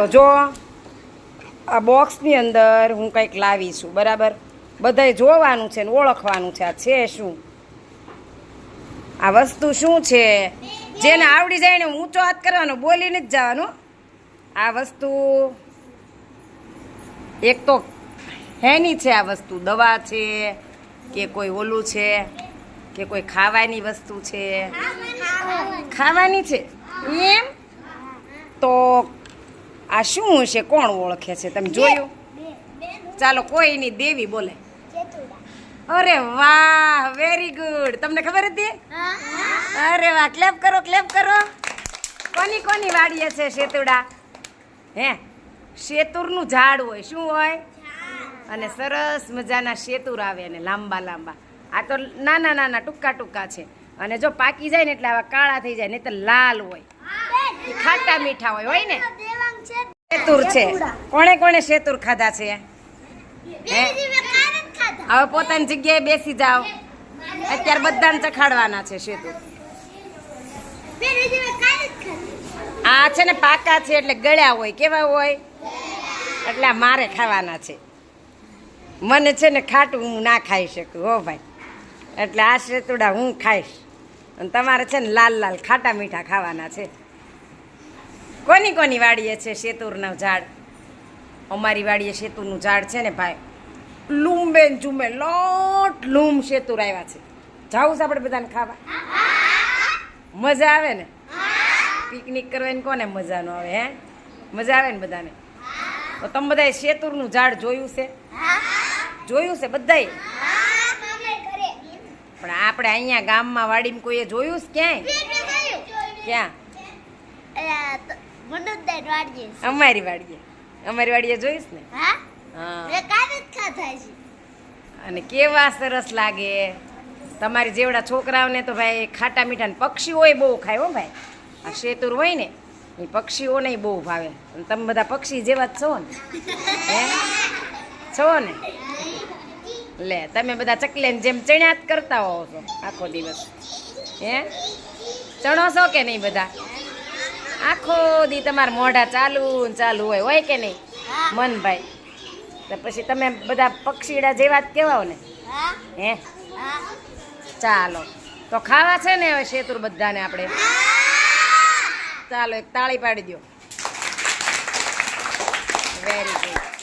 તો જો, આ બોક્સની અંદર હું કંઈક લાવી છું, બરાબર? બધાય જોવાનું છે ને ઓળખવાનું છે આ છે શું? આ વસ્તુ શું છે? જેને આવડી જાય ને ઊંચો હાથ કરવાનો, બોલીને જ જવાનું. આ વસ્તુ, એક તો હેની છે આ વસ્તુ, દવા છે કે કોઈ ઓલું છે કે કોઈ ખાવાની વસ્તુ છે? ખાવાની છે. એમ? તો આ શું છે? કોણ ઓળખે છે? તમે જોયું? ચાલો કોઈ નહીં દેવી બોલે. અરે વાહ વેરી ગુડ તમને ખબર હતી? અરે વાહ ક્લેપ કરો ક્લેપ કરો. કોની કોની વાડીએ છે શેતુડા? હે? શેતુરનું ઝાડ હોય શું હોય? અને સરસ મજાના શેતુર આવે ને લાંબા લાંબા. આ તો નાના નાના ટૂંકા ટૂંકા છે. અને જો પાકી જાય ને એટલે આવા કાળા થઈ જાય નહીં તો લાલ હોય. ખાટા મીઠા હોય હોય ને? શેતુર છે. કોણે કોણે શેતુર ખાધા છે? હવે પોતાની જગ્યાએ બેસી જાઓ. અત્યારે બધાને ચખાડવાના છે શેતુર. આ છે ને પાકા છે એટલે ગળ્યા હોય. કેવા હોય? એટલે આ મારે ખાવાના છે. મને છે ને ખાટું હું ના ખાઈ શકું હો ભાઈ. એટલે આ શેતુડા હું ખાઈશ. અને તમારે છે ને લાલ લાલ ખાટા મીઠા ખાવાના છે. કોની કોની વાડીએ છે શેતુરના ઝાડ? અમારી વાડીએ શેતુરનું ઝાડ છે ને ભાઈ. લૂંબેન ચૂમે લોટ લૂમ શેતુર આવ્યા છે. જાવું છે આપણે બધાને ખાવા? મજા આવે ને? પિકનિક કરવાની કોને મજા ન આવે, હે? મજા આવે ને બધાને? તો તમે બધાએ શેતુરનું ઝાડ જોયું છે? જોયું છે બધાએ? પણ આપણે અહીંયા ગામમાં વાડીમાં કોઈએ જોયું છે ક્યાંય? ક્યાં? અમારી વાડીએ. અમારી વાડીએ જોઈશ ને? હા? અને કેવા સરસ લાગે. તમારી જેવડા છોકરાઓને તો ભાઈ ખાટા મીઠા પક્ષીઓએ બહુ ખાય હો ભાઈ. આ શેતુર હોય ને એ પક્ષીઓને બહુ ભાવે. અને તમે બધા પક્ષી જેવા જ છો ને? હે? છો ને? લે તમે બધા ચકલીને જેમ ચણ્યા જ કરતા હોવ છો આખો દિવસ. હે? ચણો છો કે નહીં બધા? આખો દી તમારા મોઢા ચાલુ ને ચાલુ હોય હોય કે નહીં? મનભાઈ તો પછી તમે બધા પક્ષીડા જેવા જ કહેવાઓ ને? હે. ચાલો. તો ખાવા છે ને હવે શેતુર બધાને આપણે? ચાલો એક તાળી પાડી દો વેરી ગુડ